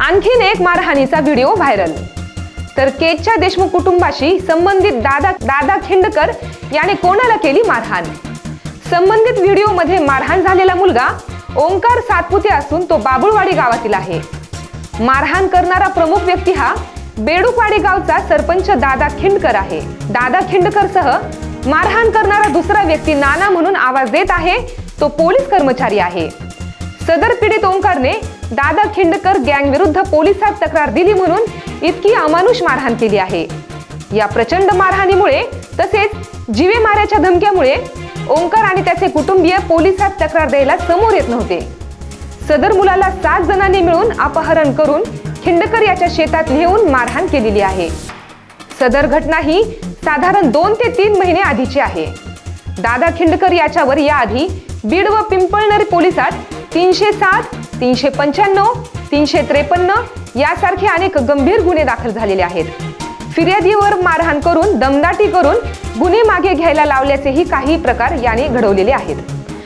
आणखीन एक मारहाणीचा व्हिडिओ व्हायरल. तर केच्या देशमुख कुटुंबाशी संबंधित दादा दादा खिंडकर याने कोणाला केली मारहाण? संबंधित व्हिडिओमध्ये मारहाण झालेला मुलगा ओंकार सातपुते असून तो बाबुळवाडी गावातील आहे. मारहाण करणारा प्रमुख व्यक्ती हा बेडूकवाडी गावचा सरपंच दादा खिंडकर आहे. दादा खिंडकर सह मारहाण करणारा दुसरा व्यक्ती नाना म्हणून आवाज देत आहे. तो पोलीस कर्मचारी आहे. सदर पीडित ओंकारने दादा खिंडकर गँग विरुद्ध पोलिसात तक्रार दिली म्हणून इतकी अमानुष मारहाण केली आहे. या प्रचंड मारहाणीमुळे तसेच जीवे माऱ्याच्या धमक्यामुळे ओंकार आणि त्याचे कुटुंबीय पोलिसात तक्रार द्यायला समोर येत नव्हते. सदर मुलाला सात जणांनी मिळून अपहरण करून खिंडकर याच्या शेतात नेऊन मारहाण केलेली आहे. सदर घटना ही साधारण दोन ते तीन महिने आधीची आहे. दादा खिंडकर याच्यावर याआधी बीड व पिंपळनर पोलिसात तीनशे सात तीनशे पंच्याण्णव तीनशे त्रेपन्न यासारखे अनेक गंभीर गुन्हे दाखल झालेले आहेत. फिर्यादीवर मारहाण करून दमदाटी करून गुन्हे मागे घ्यायला लावल्याचेही काही प्रकार याने घडवलेले आहेत.